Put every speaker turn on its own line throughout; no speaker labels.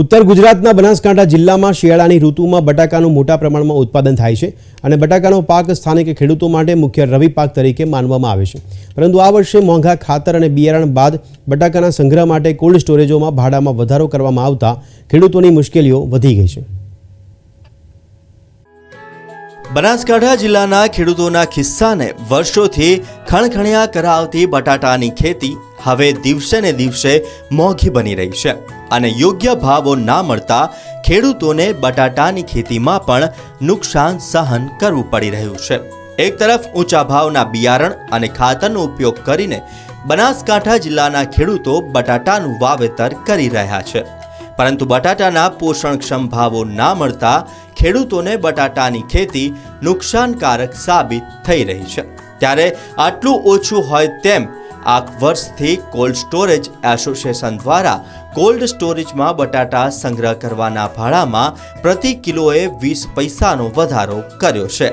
ઉત્તર ગુજરાતના બનાસકાંઠા જિલ્લામાં શિયાળાની ઋતુમાં બટાકાનું મોટા પ્રમાણમાં ઉત્પાદન થાય છે અને બટાકાનો પાક સ્થાનિક ખેડૂતો માટે મુખ્ય રવિ પાક તરીકે માનવામાં આવે છે. પરંતુ આ વર્ષે મોંઘા ખાતર અને બિયારણ બાદ બટાકાના સંગ્રહ માટે કોલ્ડ સ્ટોરેજોમાં ભાડામાં વધારો કરવામાં આવતા ખેડૂતોની મુશ્કેલીઓ વધી ગઈ છે.
બનાસકાંઠા જિલ્લાના ખેડૂતોના ખિસ્સાને વર્ષોથી ખણખણિયા કરાવતી બટાટાની ખેતી હવે દિવસે ને દિવસે મોંઘી બની રહી છે. અને યોગ્ય ભાવો ના મળતા ખેડૂતોને બટાટાની ખેતીમાં પણ નુકસાન સહન કરવું પડી રહ્યું છે. એક તરફ ઊંચા ભાવના બિયારણ અને ખાતરનો ઉપયોગ કરીને બનાસકાંઠા જિલ્લાના ખેડૂતો બટાટાનું વાવેતર કરી રહ્યા છે. પરંતુ બટાટાના પોષણક્ષમ ભાવો ના મળતા ખેડૂતોને બટાટાની ખેતી નુકસાનકારક સાબિત થઈ રહી છે. ત્યારે આટલું ઓછું હોય તેમ આ વર્ષથી કોલ્ડ સ્ટોરેજ એસોસિએશન દ્વારા કોલ્ડ સ્ટોરેજમાં બટાટા સંગ્રહ કરવાના ભાડામાં પ્રતિ કિલોએ વીસ પૈસાનો વધારો કર્યો છે.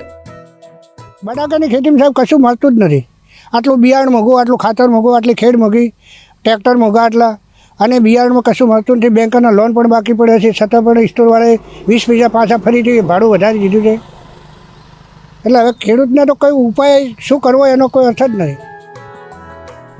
બટાકાની ખેતીમાં સાહેબ કશું મળતું જ નથી. આટલું બિયારણ મોઘું, આટલું ખાતર મોંઘું, આટલી ખેડ મોઘી, ટ્રેક્ટર મોંઘા આટલા. અને બિયારણમાં કશું મળતું નથી. બેંકના લોન પણ બાકી પડ્યા છે. છતાં પણ સ્ટોરવાળાએ વીસ પૈસા પાછા ફરીથી ભાડું વધારી દીધું છે. એટલે હવે ખેડૂતને તો કોઈ ઉપાય શું કરવો એનો કોઈ અર્થ જ નથી.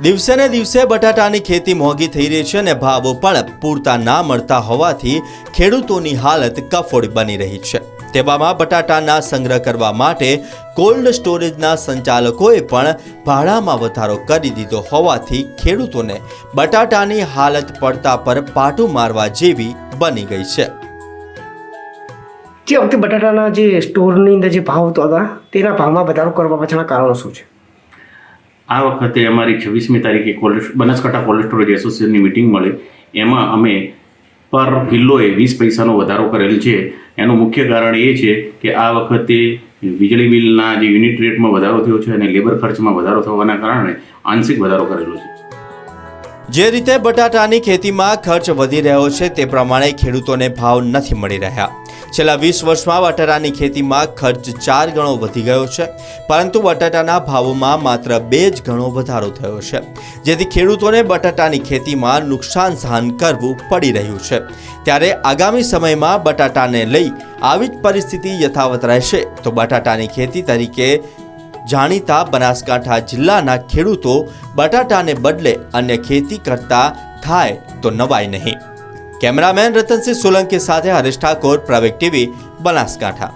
દિવસે ને દિવસે બટાટાની ખેતી મોંઘી થઈ રહી છે અને ભાવો પણ પૂરતા ના મળતા હોવાથી ખેડૂતોની હાલત કફોડી બની રહી છે. તેવામાં બટાટાના સંગ્રહ કરવા માટે કોલ્ડ સ્ટોરેજના સંચાલકોએ પણ ભાડામાં વધારો કરી દીધો હોવાથી ખેડૂતોને બટાટાની હાલત પડતા પર પાટું મારવા જેવી બની ગઈ છે.
જે વખતે બટાટાના જે સ્ટોરની અંદર જે ભાવ હતા તેના ભાવમાં વધારો કરવા પાછળના કારણો શું છે?
આ વખતે અમારી છવ્વીસમી તારીખે કોલ્ડ બનાસકાંઠા કોલેસ્ટ્રોલ સ્ટોરેજ એસોસિએશનની મિટિંગ મળી. એમાં અમે પર કિલ્લોએ વીસ પૈસાનો વધારો કરેલ છે. એનું મુખ્ય કારણ એ છે કે આ વખતે વીજળી બિલના જે યુનિટ રેટમાં વધારો થયો છે અને લેબર ખર્ચમાં વધારો થવાના કારણે આંશિક વધારો કરેલો છે.
જે રીતે બટાટાની ખેતીમાં ખર્ચ વધી રહ્યો છે તે પ્રમાણે ખેડૂતોને ભાવ નથી મળી રહ્યા. છેલ્લા વીસ વર્ષમાં બટાટાની ખેતીમાં ખર્ચ ચાર ગણો વધી ગયો છે, પરંતુ બટાટાના ભાવોમાં માત્ર બે જ ગણો વધારો થયો છે. જેથી ખેડૂતોને બટાટાની ખેતીમાં નુકસાન સહન કરવું પડી રહ્યું છે. ત્યારે આગામી સમયમાં બટાટાને લઈ આવી જ પરિસ્થિતિ યથાવત રહેશે. તો બટાટાની ખેતી તરીકે જાણીતા બનાસકાંઠા જિલ્લાના ખેડૂતો બટાટાને બદલે અન્ય ખેતી કરતા થાય તો નવાય નહીં. કેમેરામેન રતનસિંહ સોલંકી સાથે હરેશ ઠાકોર પ્રવેક ટીવી, બનાસકાંઠા.